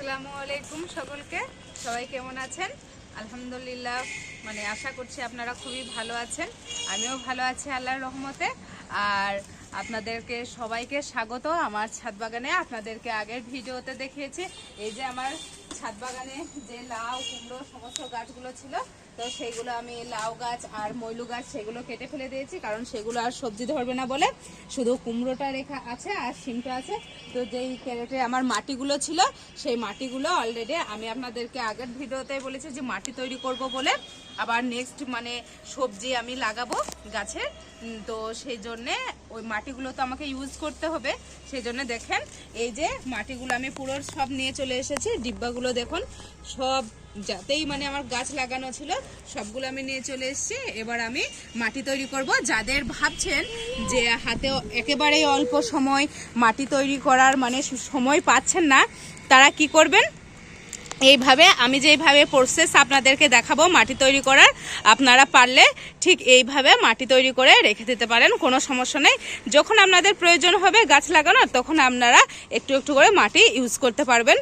আসসালামু আলাইকুম সকলকে। সবাই কেমন আছেন? আলহামদুলিল্লাহ মানে আশা করছি আপনারা খুবই ভালো আছেন। আমিও ভালো আছি আল্লাহর রহমতে। আর আপনাদেরকে সবাইকে স্বাগত। আমার ছাদ বাগানে আপনাদেরকে আগের ভিডিওতে দেখিয়েছি। এই যে আমার ছাদ বাগানে যে লাউ, কুমড়ো, সমস্ত গাছগুলো ছিল তো সেইগুলো আমি লাউ গাছ আর মইলু গাছ সেগুলো কেটে ফেলে দিয়েছি, কারণ সেগুলো আর সবজি ধরবে না বলে। শুধু কুমড়োটা রেখা আছে আর শিমটা আছে। তো যেই ক্যারেটে আমার মাটিগুলো ছিল, সেই মাটিগুলো অলরেডি আমি আপনাদেরকে আগের ভিডিওতে বলেছি যে মাটি তৈরি করব বলে। আবার নেক্সট মানে সবজি আমি লাগাবো গাছে তো সেই জন্যে ওই মাটিগুলো তো আমাকে ইউজ করতে হবে। সেই জন্য দেখেন, এই যে মাটিগুলো আমি পুরো সব নিয়ে চলে এসেছি। ডিব্বাগুলো দেখুন, সব যাতেই মানে আমার গাছ লাগানো ছিল, সবগুলো আমি নিয়ে চলে এসেছি। এবার আমি মাটি তৈরি করব। যাদের ভাবছেন যে হাতে একেবারেই অল্প সময় মাটি তৈরি করার মানে সময় পাচ্ছেন না, তারা কি করবেন? এইভাবে, আমি যেইভাবে প্রসেস আপনাদেরকে দেখাবো মাটি তৈরি করার, আপনারা পারলে ঠিক এইভাবে মাটি তৈরি করে রেখে দিতে পারেন, কোনো সমস্যা নেই। যখন আপনাদের প্রয়োজন হবে গাছ লাগানোর, তখন আপনারা একটু একটু করে মাটি ইউজ করতে পারবেন।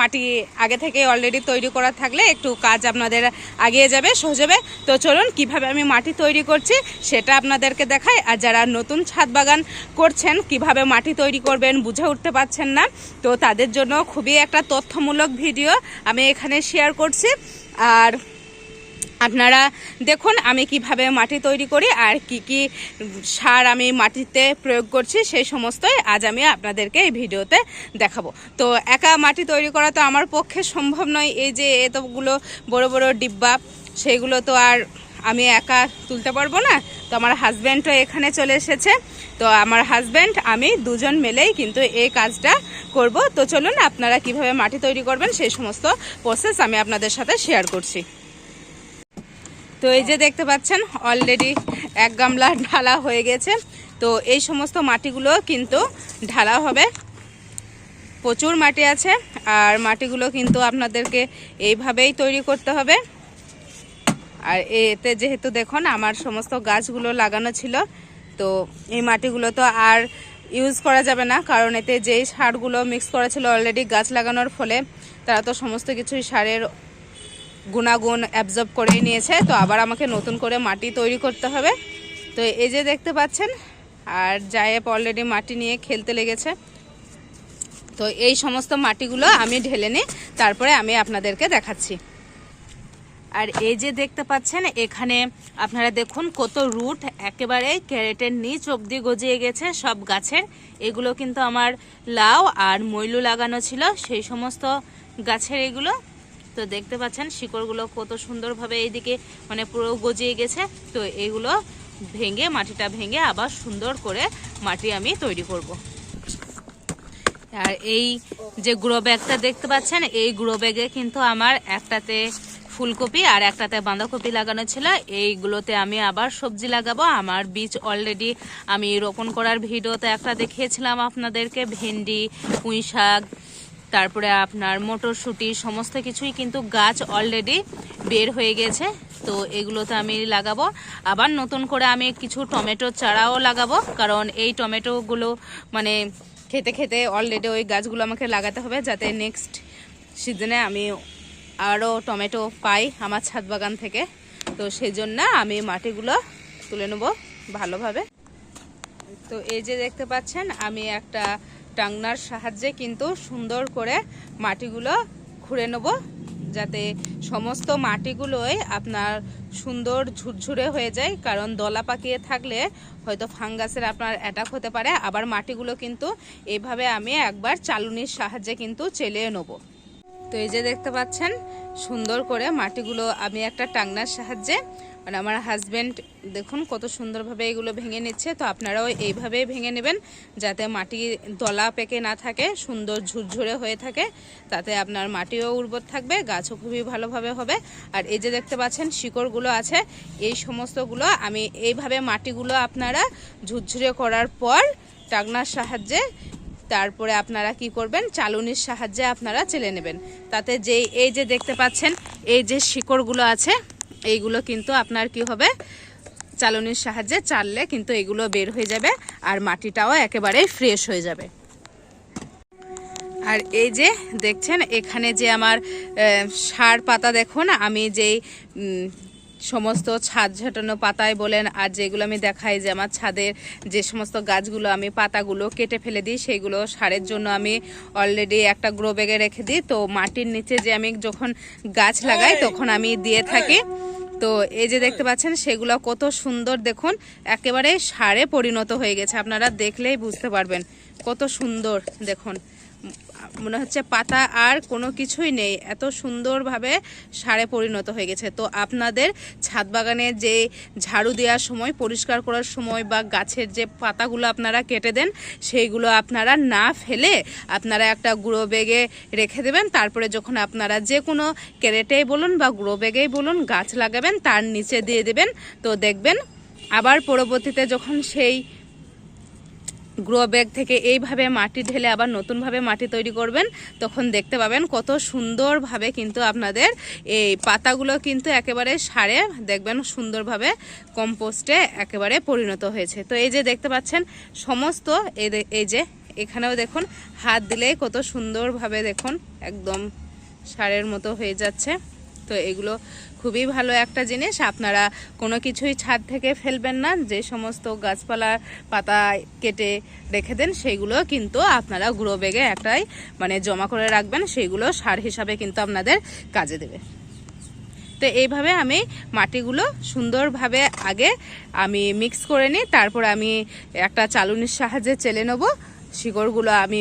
মাটি আগে থেকে অলরেডি তৈরি করা থাকলে একটু কাজ আপনাদের আগিয়ে যাবে, সহজ তো চলুন, কীভাবে আমি মাটি তৈরি করছি সেটা আপনাদেরকে দেখাই। আর যারা নতুন ছাদ বাগান করছেন, কীভাবে মাটি তৈরি করবেন বুঝে উঠতে পারছেন না, তো তাদের জন্য খুবই একটা তথ্যমূলক ভিডিও। আমি এখানে শেয়ার করছি। আর আপনারা দেখুন আমি কীভাবে মাটি তৈরি করি আর কি কি সার আমি মাটিতে প্রয়োগ করছি, সেই সমস্তই আজ আমি আপনাদেরকে এই ভিডিওতে দেখাবো। তো একা মাটি তৈরি করা তো আমার পক্ষে সম্ভব নয়, এই যে এতগুলো বড় বড় ডিব্বা সেইগুলো তো আর আমি একা তুলতে পারব না। তো আমার হাজব্যান্ডও এখানে চলে এসেছে। তো আমার হাজব্যান্ড আমি দুজন মিলেই কিন্তু এই কাজটা করব। তো চলুন আপনারা কীভাবে মাটি তৈরি করবেন সেই সমস্ত প্রসেস আমি আপনাদের সাথে শেয়ার করছি। তো এই যে দেখতে পাচ্ছেন অলরেডি এক গামলা ঢালা হয়ে গেছে। তো এই সমস্ত মাটিগুলো কিন্তু ঢালা হবে। প্রচুর মাটি আছে, আর মাটিগুলো কিন্তু আপনাদেরকে এইভাবেই তৈরি করতে হবে। আর এতে যেহেতু দেখুন, আমার সমস্ত গাছগুলো লাগানো ছিল, তো এই মাটিগুলো তো আর ইউজ করা যাবে না, কারণ এতে যেই সারগুলো মিক্স করা ছিল অলরেডি গাছ লাগানোর ফলে, তারা তো সমস্ত কিছুই সারের গুণাগুণ অ্যাবজর্ব করেই নিয়েছে, তো আবার আমাকে নতুন করে মাটি তৈরি করতে হবে। তো এই যে দেখতে পাচ্ছেন, আর জায়েব অলরেডি মাটি নিয়ে খেলতে লেগেছে। তো এই সমস্ত মাটিগুলো আমি ঢেলে নিই, তারপরে আমি আপনাদেরকে দেখাচ্ছি। আর এই যে দেখতে পাচ্ছেন, এখানে আপনারা দেখুন কত রুট একেবারে ক্যারেটের নিচ অবধি গজিয়ে গেছে সব গাছের। এগুলো কিন্তু আমার লাউ আর মইলু লাগানো ছিল, সেই সমস্ত গাছের এগুলো। তো দেখতে পাচ্ছেন শিকড়গুলো কত সুন্দরভাবে এইদিকে মানে পুরো গজিয়ে গেছে। তো এগুলো ভেঙে, মাটিটা ভেঙে আবার সুন্দর করে মাটি আমি তৈরি করব। আর এই যে গ্রো ব্যাগটা দেখতে পাচ্ছেন, এই গ্রো ব্যাগে কিন্তু আমার একটাতে ফুলকপি আর একটাতে বাঁধাকপি লাগানো ছিল। এইগুলোতে আমি আবার সবজি লাগাবো। আমার বীজ অলরেডি আমি রোপণ করার ভিডিওতে একটা দেখিয়েছিলাম আপনাদেরকে। ভেন্ডি, পুঁই শাক, তারপরে আপনার মটরশুঁটি, সমস্ত কিছুই কিন্তু গাছ অলরেডি বের হয়ে গেছে। তো এগুলোতে আমি লাগাবো। আবার নতুন করে আমি কিছু টমেটো চারাও লাগাবো। কারণ এই টমেটোগুলো মানে খেতে খেতে অলরেডি ওই গাছগুলো আমাকে লাগাতে হবে। যাতে নেক্সট সিজনে আমি আরও টমেটো পাই আমার ছাদ বাগান থেকে। তো সেই জন্য আমি মাটিগুলো তুলে নেব ভালোভাবে। তো এই যে দেখতে পাচ্ছেন, আমি একটা টাংনার সাহায্যে কিন্তু সুন্দর করে মাটিগুলো খুঁড়ে নেব, যাতে সমস্ত মাটিগুলোই আপনার সুন্দর ঝুরঝুরে হয়ে যায়। কারণ দলা পাকিয়ে থাকলে হয়তো ফাঙ্গাসের আপনার অ্যাটাক হতে পারে। আবার মাটিগুলো কিন্তু এভাবে আমি একবার চালুনির সাহায্যে কিন্তু চেলিয়ে নেব। তো এই যে দেখতে পাচ্ছেন, সুন্দর করে মাটিগুলো আমি একটা টাংনার সাহায্যে মানে আমার হাজব্যান্ড দেখুন কত সুন্দরভাবে এগুলো ভেঙে নিচ্ছে, তো আপনারাও এইভাবেই ভেঙে নেবেন যাতে মাটি দলা পেকে না থাকে, সুন্দর ঝুরঝুরে হয়ে থাকে, তাতে আপনার মাটিও উর্বর থাকবে, গাছও খুবই ভালোভাবে হবে। আর এই যে দেখতে পাচ্ছেন, শিকড়গুলো আছে, এই সমস্তগুলো আমি এইভাবে মাটিগুলো আপনারা ঝুরঝুরে করার পর টাংনার সাহায্যে তারপরে আপনারা কি করবেন? চালুনির সাহায্যে আপনারা চেলে নেবেন। তাতে যে এই যে দেখতে পাচ্ছেন, এই যে শিকড়গুলো আছে, এইগুলো কিন্তু আপনার কি হবে? চালুনির সাহায্যে চাললে কিন্তু এগুলো বের হয়ে যাবে আর মাটিটাও একেবারেই ফ্রেশ হয়ে যাবে। আর এই যে দেখছেন, এখানে যে আমার সার পাতা দেখুন, আমি যেই সমস্ত ছাদ ঝাটানো পাতায় বলেন আর যেগুলো আমি দেখাই যে আমার ছাদের যে সমস্ত গাছগুলো আমি পাতাগুলো কেটে ফেলে দিই সেইগুলো সারের জন্য আমি অলরেডি একটা গ্রো ব্যাগে রেখে দিই। তো মাটির নিচে যে আমি যখন গাছ লাগাই তখন আমি দিয়ে থাকি। তো এই যে দেখতে পাচ্ছেন সেগুলো কত সুন্দর দেখুন একেবারে সারে পরিণত হয়ে গেছে। আপনারা দেখলেই বুঝতে পারবেন কত সুন্দর দেখুন। মনে হচ্ছে পাতা আর কোনো কিছুই নেই। এত সুন্দরভাবে সারে পরিণত হয়ে গেছে। তো আপনাদের ছাদ বাগানে যে ঝাড়ু দেওয়ার সময়, পরিষ্কার করার সময় বা গাছের যে পাতাগুলো আপনারা কেটে দেন, সেইগুলো আপনারা না ফেলে আপনারা একটা গুঁড়ো বেগে রেখে দেবেন। তারপরে যখন আপনারা যে কোনো ক্যারেটেই বলুন বা গুঁড়ো বেগেই বলুন গাছ লাগাবেন, তার নিচে দিয়ে দেবেন। তো দেখবেন আবার পরবর্তীতে যখন সেই গ্রো ব্যাগ থেকে এইভাবে মাটি ঢেলে আবার নতুনভাবে মাটি তৈরি করবেন, তখন দেখতে পাবেন কত সুন্দরভাবে কিন্তু আপনাদের এই পাতাগুলো কিন্তু একেবারে সারে, দেখবেন সুন্দরভাবে কম্পোস্টে একেবারে পরিণত হয়েছে। তো এই যে দেখতে পাচ্ছেন, সমস্ত এই যে এখানেও দেখুন, হাত দিলেই কত সুন্দরভাবে দেখুন, একদম সারের মতো হয়ে যাচ্ছে। তো এগুলো খুবই ভালো একটা জিনিস। আপনারা কোনো কিছুই ছাদ থেকে ফেলবেন না। যে সমস্ত গাছপালা পাতা কেটে রেখে দেন সেইগুলো কিন্তু আপনারা গুঁড়ো বেগে একটাই মানে জমা করে রাখবেন। সেইগুলো সার হিসাবে কিন্তু আপনাদের কাজে দেবে। তো এইভাবে আমি মাটিগুলো সুন্দরভাবে আগে আমি মিক্স করে নিই। তারপর আমি একটা চালুনির সাহায্যে চেলে নেব। শিকড়গুলো আমি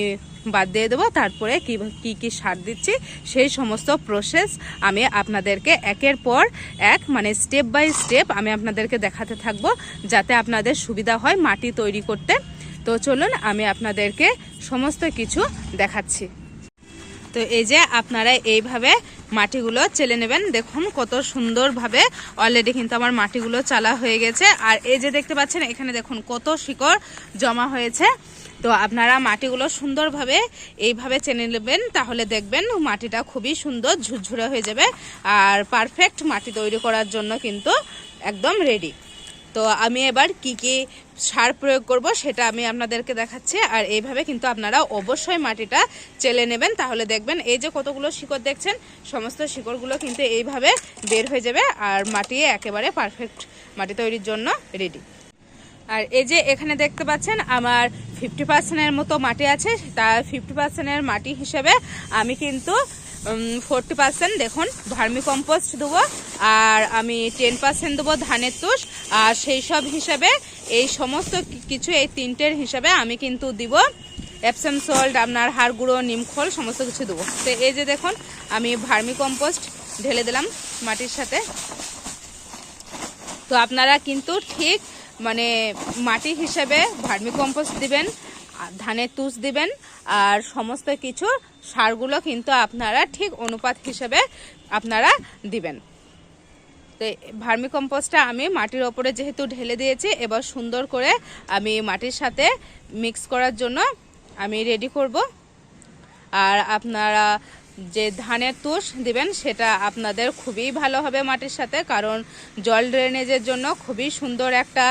বাদ দিয়ে দেবো। তারপরে কি কি কি সার দিচ্ছি, সেই সমস্ত প্রসেস আমি আপনাদেরকে একের পর এক মানে স্টেপ বাই স্টেপ আমি আপনাদেরকে দেখাতে থাকব, যাতে আপনাদের সুবিধা হয় মাটি তৈরি করতে। তো চলুন আমি আপনাদেরকে সমস্ত কিছু দেখাচ্ছি। তো এই যে আপনারা এইভাবে মাটিগুলো চেলে নেবেন, দেখুন কত সুন্দরভাবে অলরেডি কিন্তু আমার মাটিগুলো চালা হয়ে গেছে। আর এই যে দেখতে পাচ্ছেন, এখানে দেখুন কত শিকড় জমা হয়েছে। তো আপনারা মাটিগুলো সুন্দরভাবে এইভাবে চেনে নেবেন, তাহলে দেখবেন মাটিটা খুবই সুন্দর ঝুরঝুরে হয়ে যাবে আর পারফেক্ট মাটি তৈরি করার জন্য কিন্তু একদম রেডি তো আমি এবার কি কি সার প্রয়োগ করব সেটা আমি আপনাদেরকে দেখাচ্ছি, আর এইভাবে কিন্তু আপনারা অবশ্যই মাটিটা চেলে নেবেন, তাহলে দেখবেন এই যে কতগুলো শিকড় দেখছেন, সমস্ত শিকড়গুলো কিন্তু এইভাবে বের হয়ে যাবে আর মাটি একেবারে পারফেক্ট মাটি তৈরির জন্য রেডি আর এই যে এখানে দেখতে পাচ্ছেন, আমার ফিফটি পার্সেন্টের মতো মাটি আছে তার ফিফটি পার্সেন্টের মাটি হিসেবে আমি কিন্তু ফোরটি পার্সেন্ট দেখুন ভার্মি কম্পোস্ট দেবো, আর আমি টেন পার্সেন্ট দেবো ধানের তুষ, আর সেই সব হিসাবে, এই সমস্ত কিছু এই তিনটের হিসাবে আমি কিন্তু দিব এপসাম সল্ট আপনার হাড় গুঁড়ো নিমখোল সমস্ত কিছু দেবো। তো এই যে দেখুন, আমি ভার্মি কম্পোস্ট ঢেলে দিলাম মাটির সাথে। তো আপনারা কিন্তু ঠিক মানে মাটি হিসেবে ভার্মি কম্পোস্ট দিবেন ধানের তুষ দিবেন, আর সমস্ত কিছু সারগুলো কিন্তু আপনারা ঠিক অনুপাত হিসেবে আপনারা দিবেন। তো ভার্মি কম্পোস্টটা আমি মাটির ওপরে যেহেতু ঢেলে দিয়েছি, এবার সুন্দর করে আমি মাটির সাথে মিক্স করার জন্য আমি রেডি করব। আর আপনারা যে ধানের তুষ দিবেন, সেটা আপনাদের খুবই ভালো হবে মাটির সাথে, কারণ জল ড্রেনেজের জন্য খুবই সুন্দর একটা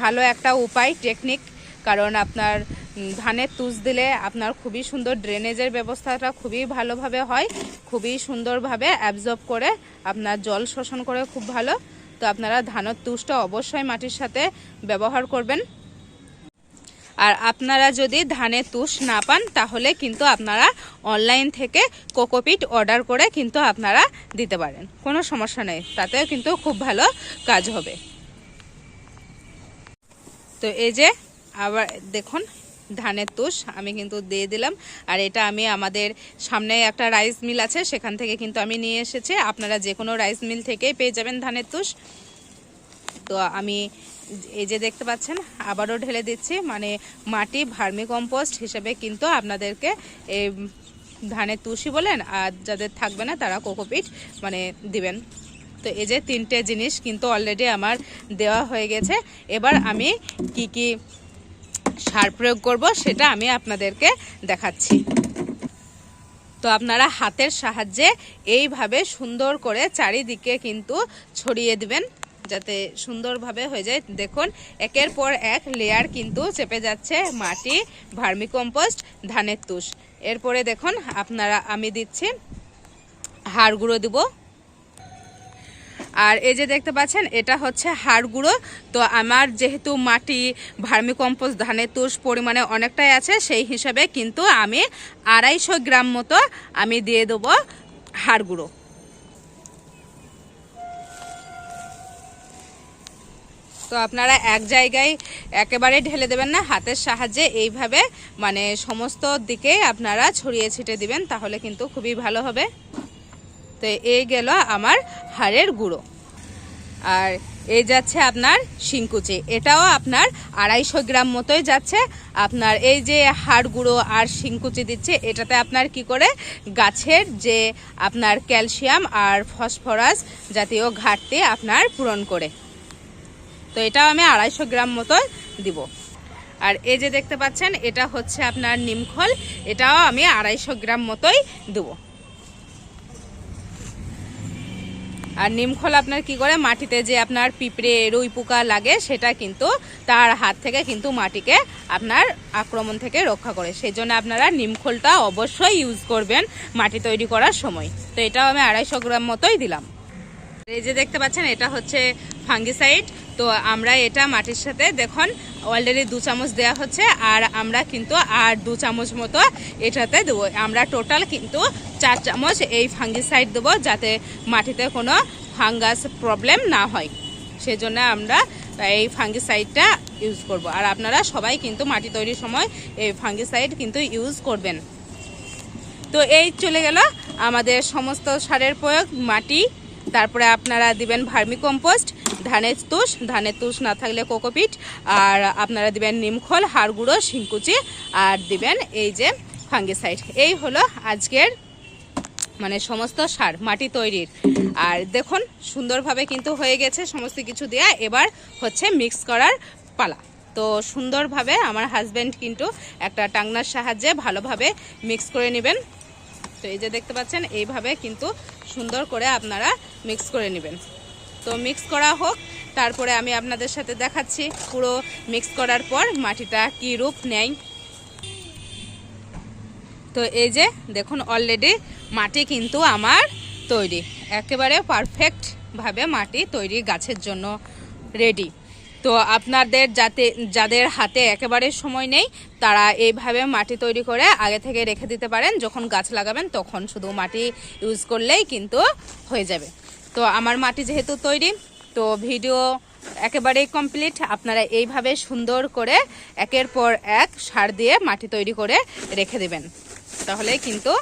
ভালো একটা উপায় টেকনিক কারণ আপনার ধানের তুষ দিলে আপনার খুবই সুন্দর ড্রেনেজের ব্যবস্থাটা খুবই ভালোভাবে হয়, খুবই সুন্দরভাবে অ্যাবজর্ব করে আপনার জল শোষণ করে খুব ভালো। তো আপনারা ধানের তুষটা অবশ্যই মাটির সাথে ব্যবহার করবেন। আর আপনারা যদি ধানের তুষ না পান, তাহলে কিন্তু আপনারা অনলাইন থেকে কোকোপিট অর্ডার করে কিন্তু আপনারা দিতে পারেন। কোনো সমস্যা নেই, তাতেও কিন্তু খুব ভালো কাজ হবে। তো এই যে, আবার দেখুন, ধানের তুষ আমি কিন্তু দিয়ে দিলাম। আর এটা আমি আমাদের সামনে একটা রাইস মিল আছে, সেখান থেকে কিন্তু আমি নিয়ে এসেছি। আপনারা যে কোনো রাইস মিল থেকেই পেয়ে যাবেন ধানের তুষ। তো আমি এই যে দেখতে পাচ্ছেন, আবারও ঢেলে দিচ্ছি। মানে মাটি ভার্মি কম্পোস্ট হিসেবে কিন্তু আপনাদেরকে এই ধানের তুষি বলেন, আর যাদের থাকবে না তারা কোকোপিট মানে দিবেন। তো এই যে তিনটে জিনিস কিন্তু অলরেডি আমার দেওয়া হয়ে গেছে। এবার আমি কি কি সার প্রয়োগ করব সেটা আমি আপনাদেরকে দেখাচ্ছি। তো আপনারা হাতের সাহায্যে এইভাবে সুন্দর করে চারিদিকে কিন্তু ছড়িয়ে দিবেন। যাতে সুন্দরভাবে হয়ে যায়। দেখুন, একের পর এক লেয়ার কিন্তু চেপে যাচ্ছে মাটি, ভার্মিকম্পোস্ট, ধানের তুষ। এরপরে দেখুন, আপনারা, আমি দিচ্ছি হাড় গুঁড়ো দিব। আর এই যে দেখতে পাচ্ছেন, এটা হচ্ছে হাড় গুঁড়ো। তো আমার যেহেতু মাটি, ভার্মিকম্পোস্ট, ধানের তুষ পরিমাণে অনেকটাই আছে, সেই হিসাবে কিন্তু আমি আড়াইশো গ্রাম মতো আমি দিয়ে দেবো হাড় গুঁড়ো। তো আপনারা এক জায়গায় একেবারে ঢেলে দেবেন না, হাতের সাহায্যে এইভাবে মানে সমস্ত দিকে আপনারা ছড়িয়ে ছিটে দিবেন, তাহলে কিন্তু খুবই ভালো হবে। তো এই গেল আমার হাড়ের গুঁড়ো। আর এই যাচ্ছে আপনার শিংকুচি। এটাও আপনার আড়াইশো গ্রাম মতোই যাচ্ছে। আপনার এই যে হাড় গুঁড়ো আর শিংকুচি দিচ্ছে, এটাতে আপনার কি করে? গাছের যে আপনার ক্যালসিয়াম আর ফসফরাস জাতীয় ঘাটতি আপনার পূরণ করে। তো এটাও আমি আড়াইশো গ্রাম মতো দিব। আর এই যে দেখতে পাচ্ছেন, এটা হচ্ছে আপনার নিমখল, এটাও আমি আড়াইশো গ্রাম মতোই দেবো। আর নিমখল আপনার কি করে, মাটিতে যে আপনার পিঁপড়ে, রুই পোকা লাগে, সেটা কিন্তু তার হাত থেকে কিন্তু মাটিকে আপনার আক্রমণ থেকে রক্ষা করে। সেই জন্য আপনারা নিমখলটা অবশ্যই ইউজ করবেন মাটি তৈরি করার সময়। তো এটাও আমি আড়াইশো গ্রাম মতোই দিলাম। এই যে দেখতে পাচ্ছেন, এটা হচ্ছে ফাঙ্গিসাইড। তো আমরা এটা মাটির সাথে, দেখুন অলরেডি দু চামচ দেওয়া হচ্ছে, আর আমরা কিন্তু আর দু চামচ মতো এটাতে দেবো। আমরা টোটাল কিন্তু চার চামচ এই ফাঙ্গিসাইড দেবো, যাতে মাটিতে কোনো ফাঙ্গাস প্রবলেম না হয়। সেজন্য আমরা এই ফাঙ্গিসাইডটা ইউজ করব। আর আপনারা সবাই কিন্তু মাটি তৈরির সময় এই ফাঙ্গিসাইড কিন্তু ইউজ করবেন। তো এই চলে গেল আমাদের সমস্ত সারের প্রয়োগ, মাটি তারপরে আপনারা দিবেন ভার্মি কম্পোস্ট ধানের তুষ ধানের তুষ না থাকলে কোকোপিট, আর আপনারা দিবেন নিমখল হাড় গুঁড়ো আর দিবেন এই যে ফাঙ্গিসাইড। এই হলো আজকের মানে সমস্ত সার, মাটি তৈরির। আর দেখুন, সুন্দরভাবে কিন্তু হয়ে গেছে সমস্ত কিছু দেওয়া এবার হচ্ছে মিক্স করার পালা। তো সুন্দরভাবে আমার হাজব্যান্ড কিন্তু একটা টাংনার সাহায্যে ভালোভাবে মিক্স করে নেবেন। তো এই যে দেখতে পাচ্ছেন, এইভাবে কিন্তু সুন্দর করে আপনারা মিক্স করে নেবেন। তো মিক্স করা হোক, তারপরে আমি আপনাদের সাথে দেখাচ্ছি পুরো মিক্স করার পর মাটিটা কি রূপ নেয়। তো এই যে দেখুন অলরেডি মাটি কিন্তু আমার তৈরি। একেবারে পারফেক্টভাবে মাটি তৈরি গাছের জন্য রেডি তো আপনাদের যাতে, যাদের হাতে একেবারে সময় নেই, তারা এইভাবে মাটি তৈরি করে আগে থেকে রেখে দিতে পারেন। যখন গাছ লাগাবেন, তখন শুধু মাটি ইউজ করলেই কিন্তু হয়ে যাবে। তো আমার মাটি যেহেতু তৈরি, তো ভিডিও একেবারেই কমপ্লিট আপনারা এইভাবে সুন্দর করে একের পর এক সার দিয়ে মাটি তৈরি করে রেখে দেবেন। তাহলে কিন্তু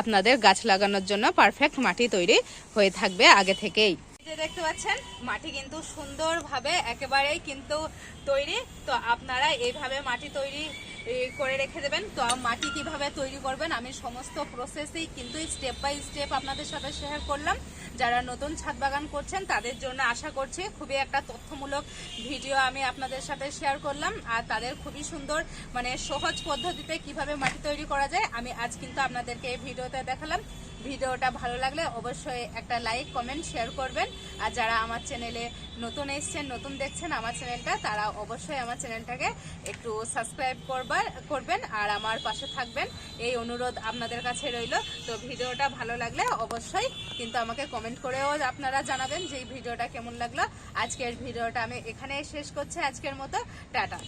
আপনাদের গাছ লাগানোর জন্য পারফেক্ট মাটি তৈরি হয়ে থাকবে আগে থেকেই। যে দেখতে পাচ্ছেন, মাটি কিন্তু সুন্দরভাবে একেবারেই কিন্তু তৈরি। তো আপনারা এইভাবে মাটি তৈরি করে রেখে দেবেন। তো মাটি কীভাবে তৈরি করবেন, আমি সমস্ত প্রসেসেই কিন্তু স্টেপ বাই স্টেপ আপনাদের সাথে শেয়ার করলাম। যারা নতুন ছাদ বাগান করছেন, তাদের জন্য আশা করছি খুবই একটা তথ্যমূলক ভিডিও আমি আপনাদের সাথে শেয়ার করলাম। আর তাদের খুবই সুন্দর মানে সহজ পদ্ধতিতে কীভাবে মাটি তৈরি করা যায়, আমি আজ কিন্তু আপনাদেরকে এই ভিডিওতে দেখালাম। ভিডিওটা ভালো লাগলে অবশ্যই একটা লাইক কমেন্ট শেয়ার করবেন। আর যারা আমার চ্যানেলে নতুন এসছেন, নতুন দেখছেন আমার চ্যানেলটা তারা অবশ্যই আমার চ্যানেলটাকে একটু সাবস্ক্রাইব করবার, করবেন আর আমার পাশে থাকবেন। এই অনুরোধ আপনাদের কাছে রইল। তো ভিডিওটা ভালো লাগলে অবশ্যই কিন্তু আমাকে কমেন্ট করেও আপনারা জানাবেন যে এই ভিডিওটা কেমন লাগল। আজকের ভিডিওটা আমি এখানেই শেষ করছি আজকের মতো। টাটা।